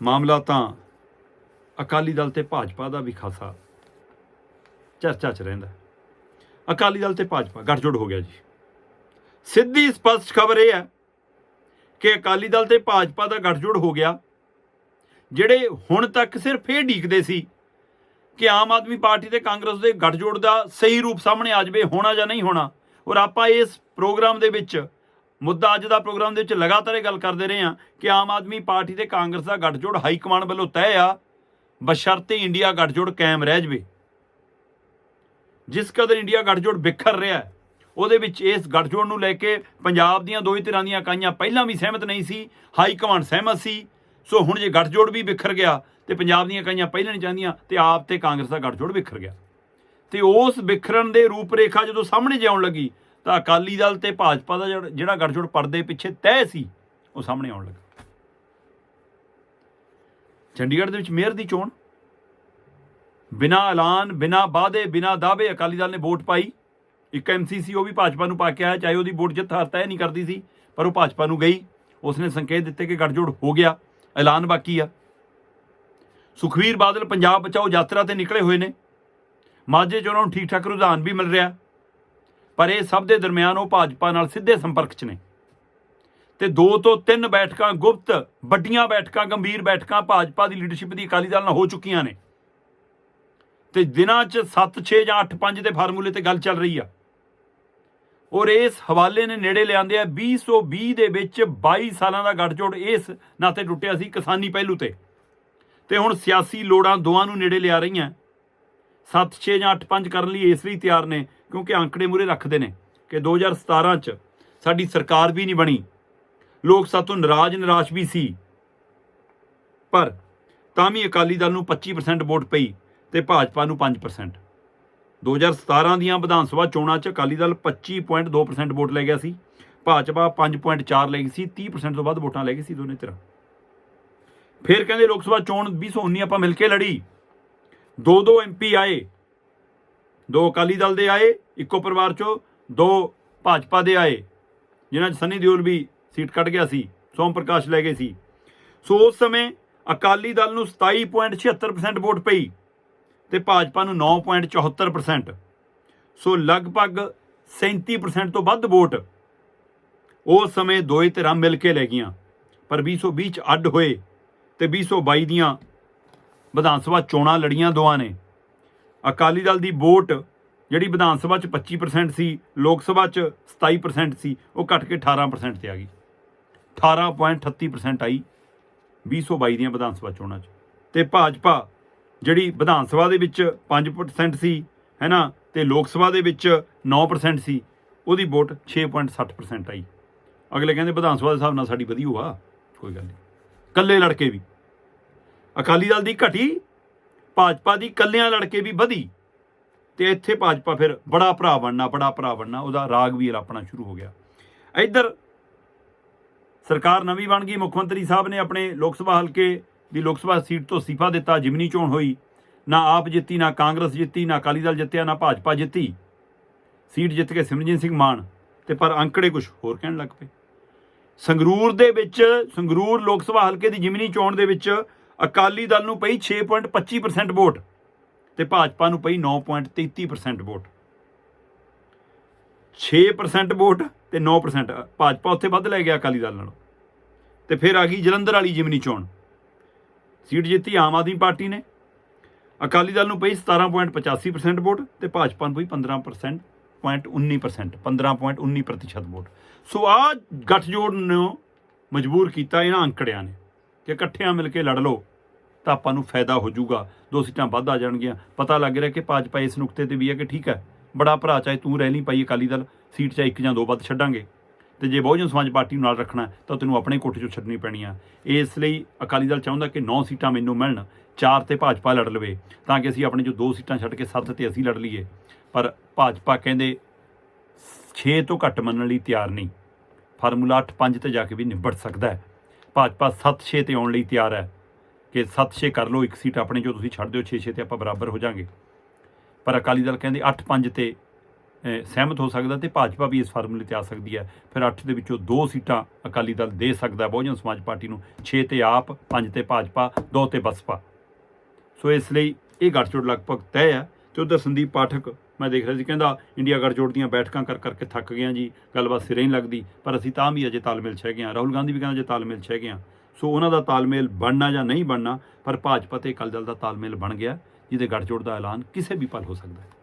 ਮਾਮਲਾ ਤਾਂ ਅਕਾਲੀ ਦਲ ਤੇ ਭਾਜਪਾ ਦਾ ਵੀ ਖਾਸਾ ਚਰਚਾ 'ਚ ਰਹਿੰਦਾ। ਅਕਾਲੀ ਦਲ ਤੇ ਭਾਜਪਾ ਗੱਠਜੋੜ ਹੋ ਗਿਆ ਜੀ। ਸਿੱਧੀ ਸਪਸ਼ਟ ਖਬਰ ਇਹ ਹੈ ਕਿ ਅਕਾਲੀ ਦਲ ਤੇ ਭਾਜਪਾ ਦਾ ਗੱਠਜੋੜ ਹੋ ਗਿਆ। ਜਿਹੜੇ ਹੁਣ ਤੱਕ ਸਿਰਫ ਇਹ ਢੀਕਦੇ ਸੀ ਕਿ ਆਮ ਆਦਮੀ ਪਾਰਟੀ ਤੇ ਕਾਂਗਰਸ ਦੇ ਗੱਠਜੋੜ ਦਾ ਸਹੀ ਰੂਪ ਸਾਹਮਣੇ ਆ ਜਾਵੇ, ਹੋਣਾ ਜਾਂ ਨਹੀਂ ਹੋਣਾ, ਔਰ ਆਪਾਂ ਇਸ ਪ੍ਰੋਗਰਾਮ ਦੇ ਵਿੱਚ ਮੁੱਦਾ ਅੱਜ ਦਾ ਪ੍ਰੋਗਰਾਮ ਦੇ ਵਿੱਚ ਲਗਾਤਾਰ ਇਹ ਗੱਲ ਕਰਦੇ ਰਹੇ ਹਾਂ ਕਿ ਆਮ ਆਦਮੀ ਪਾਰਟੀ ਤੇ ਕਾਂਗਰਸ ਦਾ ਗੱਠਜੋੜ ਹਾਈ ਕਮਾਂਡ ਵੱਲੋਂ ਤੈਅ ਆ, ਬਸ਼ਰਤੇ ਇੰਡੀਆ ਗੱਠਜੋੜ ਕਾਇਮ ਰਹਿ ਜਾਵੇ। ਜਿਸ ਕਦਰ ਇੰਡੀਆ ਗੱਠਜੋੜ ਵਿਖਰ ਰਿਹਾ ਉਹਦੇ ਵਿੱਚ ਇਸ ਗੱਠਜੋੜ ਨੂੰ ਲੈ ਕੇ ਪੰਜਾਬ ਦੀਆਂ ਦੋ ਧਿਰਾਂ ਦੀਆਂ ਇਕਾਈਆਂ ਪਹਿਲਾਂ ਵੀ ਸਹਿਮਤ ਨਹੀਂ ਸੀ, ਹਾਈ ਕਮਾਂਡ ਸਹਿਮਤ ਸੀ, ਸੋ ਹੁਣ ਜੇ ਗੱਠਜੋੜ ਵੀ ਵਿਖਰ ਗਿਆ ਤੇ ਪੰਜਾਬ ਦੀਆਂ ਇਕਾਈਆਂ ਪਹਿਲਾਂ ਨਹੀਂ ਚਾਹੁੰਦੀਆਂ, ਤੇ ਆਪ ਤੇ ਕਾਂਗਰਸ ਦਾ ਗੱਠਜੋੜ ਵਿਖਰ ਗਿਆ। ਤੇ ਉਸ ਵਿਖਰਨ ਦੇ ਰੂਪਰੇਖਾ ਜਦੋਂ ਸਾਹਮਣੇ ਜਿਉਣ ਲੱਗੀ ਤਾਂ ਅਕਾਲੀ ਦਲ ਤੇ ਭਾਜਪਾ ਦਾ ਜਿਹੜਾ- ਜਿਹੜਾ ਪਰਦੇ ਪਿੱਛੇ ਤੈਅ ਸੀ, ਉਹ ਸਾਹਮਣੇ ਆਉਣ ਲੱਗਾ। ਚੰਡੀਗੜ੍ਹ ਦੇ ਵਿੱਚ ਮੇਅਰ ਦੀ ਚੋਣ। ਬਿਨਾ ਐਲਾਨ, ਬਿਨਾ ਵਾਅਦੇ, ਬਿਨਾ ਦਾਅਵੇ ਅਕਾਲੀ ਦਲ ਨੇ ਵੋਟ ਪਾਈ। ਇੱਕ ਐਮਸੀਸੀ ਉਹ ਵੀ ਭਾਜਪਾ ਨੂੰ ਪਾ ਕੇ ਆਇਆ, ਚਾਹੇ ਉਹਦੀ ਵੋਟ ਜਿੱਤ ਹਾਰ ਤੈਅ ਨਹੀਂ ਕਰਦੀ ਸੀ, ਪਰ ਉਹ ਭਾਜਪਾ ਨੂੰ ਗਈ। ਉਸਨੇ ਸੰਕੇਤ ਦਿੱਤੇ ਕਿ ਗੱਠਜੋੜ ਹੋ ਗਿਆ, ਐਲਾਨ ਬਾਕੀ ਆ। ਸੁਖਵੀਰ ਬਾਦਲ ਪੰਜਾਬ ਬਚਾਓ ਯਾਤਰਾ ਤੇ ਨਿਕਲੇ ਹੋਏ ਨੇ। ਮਾਝੇ 'ਚ ਉਹਨਾਂ ਨੂੰ ਠੀਕ ਠਾਕ ਰੁਝਾਨ ਵੀ ਮਿਲ ਰਿਹਾ। ਪਰ ਇਹ ਸਭ ਦੇ ਦਰਮਿਆਨ ਉਹ ਭਾਜਪਾ ਨਾਲ ਸਿੱਧੇ ਸੰਪਰਕ 'ਚ ਨੇ। ਤੇ ਦੋ ਤੋਂ ਤਿੰਨ ਬੈਠਕਾਂ ਗੁਪਤ, ਵੱਡੀਆਂ ਬੈਠਕਾਂ, ਗੰਭੀਰ ਬੈਠਕਾਂ ਭਾਜਪਾ ਦੀ ਲੀਡਰਸ਼ਿਪ ਦੀ ਅਕਾਲੀ ਦਲ ਨਾਲ ਹੋ ਚੁੱਕੀਆਂ ਨੇ। ਤੇ ਦਿਨਾਂ 'ਚ 7 6 ਜਾਂ 8 5 ਦੇ ਫਾਰਮੂਲੇ ਤੇ ਗੱਲ ਚੱਲ ਰਹੀ ਆ। ਔਰ ਇਸ ਹਵਾਲੇ ਨੇ ਨੇੜੇ ਲਿਆਂਦੇ ਆ 2020 ਦੇ ਵਿੱਚ 22 ਸਾਲਾਂ ਦਾ ਗੱਠਜੋੜ ਇਸ ਨਾਤੇ ਟੁੱਟਿਆ ਸੀ ਕਿਸਾਨੀ ਪਹਿਲੂ ਤੇ। ਤੇ ਹੁਣ ਸਿਆਸੀ ਲੋੜਾਂ ਦੋਵਾਂ ਨੂੰ ਨੇੜੇ ਲਿਆ ਰਹੀਆਂ। 7 6 ਜਾਂ 8 5 ਕਰਨ ਲਈ ਇਸ ਲਈ ਤਿਆਰ ਨੇ, ਕਿਉਂਕਿ ਅੰਕੜੇ ਮੂਰੇ ਰੱਖਦੇ ਨੇ ਕਿ 2017 ਚ ਸਾਡੀ ਸਰਕਾਰ ਵੀ ਨਹੀਂ ਬਣੀ। ਲੋਕ ਸਾਤੋਂ ਨਾਰਾਜ਼ ਨਿਰਾਸ਼ ਵੀ ਸੀ। ਪਰ ਤਾਂ ਵੀ ਅਕਾਲੀ ਦਲ ਨੂੰ 25% ਵੋਟ ਪਈ ਤੇ ਭਾਜਪਾ ਨੂੰ 5% 2017 ਦੀਆਂ ਵਿਧਾਨ ਸਭਾ ਚੋਣਾਂ 'ਚ ਅਕਾਲੀ ਦਲ 25.2% ਵੋਟ ਲੈ ਗਿਆ ਸੀ, ਭਾਜਪਾ 5.4 ਲੈ ਗਈ ਸੀ 30% ਤੋਂ ਵੱਧ ਵੋਟਾਂ ਲੈ ਗਈ ਸੀ ਦੋਨੇ ਧਿਰਾਂ ਫਿਰ ਕਹਿੰਦੇ ਲੋਕ ਸਭਾ ਚੋਣ 2019 ਆਪਾਂ ਮਿਲ ਕੇ ਲੜੀ। ਦੋ ਦੋ ਐਮਪੀ ਆਏ। ਦੋ ਅਕਾਲੀ ਦਲ ਦੇ ਆਏ, ਇੱਕੋ ਪਰਿਵਾਰ ਚੋਂ ਦੋ ਭਾਜਪਾ ਦੇ ਆਏ, ਜਿਨ੍ਹਾਂ 'ਚ ਸਨੀ ਦਿਓਲ ਵੀ ਸੀਟ ਕੱਢ ਗਿਆ ਸੀ, ਸੋਮ ਪ੍ਰਕਾਸ਼ ਲੈ ਗਏ ਸੀ। ਸੋ ਉਸ ਸਮੇਂ ਅਕਾਲੀ ਦਲ ਨੂੰ 27.76% ਵੋਟ ਪਈ ਤੇ ਭਾਜਪਾ ਨੂੰ 9.74% ਸੋ ਲਗਭਗ 37% ਤੋਂ ਵੱਧ ਵੋਟ ਉਸ ਸਮੇਂ ਦੋਏ ਧਿਰਾਂ ਮਿਲ ਕੇ ਲੈ ਗਈਆਂ। ਪਰ 2020 ਚ ਅੱਡ ਹੋਏ ਤੇ 2022 ਦੀਆਂ ਵਿਧਾਨ ਸਭਾ ਚੋਣਾਂ ਲੜੀਆਂ ਦੋਵਾਂ ਨੇ। ਅਕਾਲੀ ਦਲ ਦੀ ਵੋਟ ਜਿਹੜੀ ਵਿਧਾਨ ਸਭਾ ਚ 25% ਸੀ, ਲੋਕ ਸਭਾ ਚ 27% ਸੀ, ਉਹ ਘਟ ਕੇ 18% ਤੇ ਆ ਗਈ। 18.38% ਆਈ 2022 ਦੀਆਂ ਵਿਧਾਨ ਸਭਾ ਚੋਣਾਂ 'ਚ। ਤੇ ਭਾਜਪਾ ਜਿਹੜੀ ਵਿਧਾਨ ਸਭਾ ਦੇ ਵਿੱਚ 5% ਸੀ, ਹੈਨਾ, ਤੇ ਲੋਕ ਸਭਾ ਦੇ ਵਿੱਚ 9% ਸੀ, ਉਹਦੀ ਵੋਟ 6.60% ਆਈ। ਅਗਲੇ ਕਹਿੰਦੇ ਵਿਧਾਨ ਸਭਾ ਦੇ ਹਿਸਾਬ ਨਾਲ ਸਾਡੀ ਵਧੀ ਹੋਆ, ਕੋਈ ਗੱਲ ਨਹੀਂ ਕੱਲੇ ਲੜਕੇ ਵੀ। ਅਕਾਲੀ ਦਲ ਦੀ ਘਟੀ, ਭਾਜਪਾ ਦੀ ਕੱਲਿਆਂ ਲੜਕੇ ਵੀ ਵਧੀ। ਤੇ ਇੱਥੇ ਭਾਜਪਾ ਫਿਰ ਬੜਾ ਭਰਾ ਬਣਨਾ, ਬੜਾ ਭਰਾ ਬਣਨਾ, ਉਹਦਾ ਰਾਗ ਵੀ ਆਪਣਾ ਸ਼ੁਰੂ ਹੋ ਗਿਆ। ਇੱਧਰ ਸਰਕਾਰ ਨਵੀਂ ਬਣ ਗਈ। ਮੁੱਖ ਮੰਤਰੀ ਸਾਹਿਬ ਨੇ ਆਪਣੇ ਲੋਕ ਸਭਾ ਹਲਕੇ ਦੀ ਲੋਕ ਸਭਾ ਸੀਟ ਤੋਂ ਅਸਤੀਫਾ ਦਿੱਤਾ। ਜਿਮਨੀ ਚੋਣ ਹੋਈ। ਨਾ ਆਪ ਜਿੱਤੀ, ਨਾ ਕਾਂਗਰਸ ਜਿੱਤੀ, ਨਾ ਅਕਾਲੀ ਦਲ ਜਿੱਤਿਆ, ਨਾ ਭਾਜਪਾ ਜਿੱਤੀ। ਸੀਟ ਜਿੱਤ ਕੇ ਸਿਮਰਜੀਤ ਸਿੰਘ ਮਾਨ। ਤੇ ਪਰ ਅੰਕੜੇ ਕੁਝ ਹੋਰ ਕਹਿਣ ਲੱਗ ਪਏ। ਸੰਗਰੂਰ ਦੇ ਵਿੱਚ, ਸੰਗਰੂਰ ਲੋਕ ਸਭਾ ਹਲਕੇ ਦੀ ਜਿਮਨੀ ਚੋਣ ਦੇ ਵਿੱਚ ਅਕਾਲੀ ਦਲ ਨੂੰ ਪਈ 6.25% ਵੋਟ ਤੇ ਭਾਜਪਾ ਨੂੰ ਪਈ 9.33% ਵੋਟ। 6% ਵੋਟ ਤੇ 9% ਭਾਜਪਾ ਉੱਥੇ ਵੱਧ ਲੈ ਗਿਆ ਅਕਾਲੀ ਦਲ ਨਾਲੋਂ। ਤੇ ਫਿਰ ਆ ਗਈ ਜਲੰਧਰ ਵਾਲੀ ਜਿਮਨੀ ਚੋਣ। ਸੀਟ ਜਿੱਤੀ ਆਮ ਆਦਮੀ ਪਾਰਟੀ ਨੇ। ਅਕਾਲੀ ਦਲ ਨੂੰ ਪਈ 17.85% ਵੋਟ ਤੇ ਭਾਜਪਾ ਨੂੰ ਪਈ 15% 0.19% 15.19% ਵੋਟ। ਸੋ ਆ ਗੱਠਜੋੜ ਨੂੰ ਮਜਬੂਰ ਕੀਤਾ ਇਹਨਾਂ ਅੰਕੜਿਆਂ ਨੇ ਕਿ ਇਕੱਠਿਆਂ ਮਿਲ ਕੇ ਲੜ ਲਓ। ਤਾਂ ਆਪਾਂ ਨੂੰ ਫਾਇਦਾ ਹੋ ਜਾਊਗਾ। ਦੋ ਸੀਟਾਂ ਵੱਧ ਆ ਜਾਣਗੀਆਂ। ਪਤਾ ਲੱਗ ਰਿਹਾ ਕਿ ਭਾਜਪਾ ਇਸ ਨੁਕਤੇ ਤੇ ਵੀ ਹੈ ਕਿ ਠੀਕ ਹੈ। ਬੜਾ ਭਰਾ ਚਾਹੇ ਤੂੰ ਰਹਿ ਨਹੀਂ ਪਾਈ ਅਕਾਲੀ ਦਲ, ਸੀਟ 'ਚ ਇੱਕ ਜਾਂ ਦੋ ਵੱਧ ਛੱਡਾਂਗੇ। ਤੇ ਜੇ ਬਹੁਜਨ ਸਮਾਜ ਪਾਰਟੀ ਨੂੰ ਨਾਲ ਰੱਖਣਾ ਤਾਂ ਤੈਨੂੰ ਆਪਣੇ ਕੋਠੇ 'ਚੋਂ ਛੱਡਣੀ ਪੈਣੀ ਆ। ਇਸ ਲਈ ਅਕਾਲੀ ਦਲ ਚਾਹੁੰਦਾ ਕਿ 9 ਸੀਟਾਂ ਮੈਨੂੰ ਮਿਲਣ, ਚਾਰ ਤੇ ਭਾਜਪਾ ਲੜ ਲਵੇ, ਤਾਂ ਕਿ ਅਸੀਂ ਆਪਣੇ ਜੋ ਦੋ ਸੀਟਾਂ ਛੱਡ ਕੇ ਸੱਤ ਤੇ ਅਸੀਂ ਲੜ ਲਈਏ। ਪਰ ਭਾਜਪਾ ਕਹਿੰਦੇ 6 ਤੋਂ ਘੱਟ ਮੰਨਣ ਲਈ ਤਿਆਰ ਨਹੀਂ। ਫਾਰਮੂਲਾ 8-5 ਤੇ ਜਾ ਕੇ ਵੀ ਨਿਬੜ ਸਕਦਾ ਹੈ। ਭਾਜਪਾ 7-6 ਤੇ ਆਉਣ ਲਈ ਤਿਆਰ ਹੈ। ਕਿ 7-6 ਕਰ ਲਓ, ਇੱਕ ਸੀਟ ਆਪਣੇ ਜੋ ਤੁਸੀਂ ਛੱਡ ਦਿਓ 6-6 ਤੇ ਆਪਾਂ ਬਰਾਬਰ ਹੋ ਜਾਾਂਗੇ। ਪਰ ਅਕਾਲੀ ਦਲ ਕਹਿੰਦੇ 8-5 ਤੇ ਸਹਿਮਤ ਹੋ ਸਕਦਾ ਤੇ ਭਾਜਪਾ ਵੀ ਇਸ ਫਾਰਮੂਲੇ ਤੇ ਆ ਸਕਦੀ ਹੈ। ਫਿਰ 8 ਦੇ ਵਿੱਚੋਂ 2 ਸੀਟਾਂ ਅਕਾਲੀ ਦਲ ਦੇ ਸਕਦਾ ਬਹੁਜਨ ਸਮਾਜ ਪਾਰਟੀ ਨੂੰ। 6 ਤੇ ਆਪ 5 ਤੇ ਭਾਜਪਾ 2 ਤੇ ਬਸਪਾ। ਸੋ ਇਸ ਲਈ ਇਹ ਗੱਠਜੋੜ ਲਗਭਗ ਤੈਅ ਹੈ। ਤੇ ਉਧਰ ਸੰਦੀਪ ਪਾਠਕ, ਮੈਂ ਦੇਖ ਰਿਹਾ ਸੀ, ਕਹਿੰਦਾ ਇੰਡੀਆ ਗੱਠਜੋੜ ਦੀਆਂ ਬੈਠਕਾਂ ਕਰ ਕਰਕੇ ਥੱਕ ਗਿਆ ਜੀ, ਗੱਲਬਾਤ ਸਿਰੇ ਨਹੀਂ ਲੱਗਦੀ, ਪਰ ਅਸੀਂ ਤਾਂ ਵੀ ਅਜੇ ਤਾਲਮੇਲ ਛਹਿ ਗਏ ਹਾਂ। ਰਾਹੁਲ ਗਾਂਧੀ ਵੀ ਕਹਿੰਦਾ ਅਜੇ ਤਾਲਮੇਲ ਛਹਿ ਗਏ ਹਾਂ। ਸੋ ਉਹਨਾਂ ਦਾ ਤਾਲਮੇਲ ਬਣਨਾ ਜਾਂ ਨਹੀਂ ਬਣਨਾ, ਪਰ ਭਾਜਪਾ ਤੇ ਅਕਾਲੀ ਦਲ ਦਾ ਤਾਲਮੇਲ ਬਣ ਗਿਆ, ਜਿਹਦੇ ਗੱਠਜੋੜ ਦਾ ਐਲਾਨ ਕਿਸੇ ਵੀ ਪਲ ਹੋ ਸਕਦਾ ਹੈ।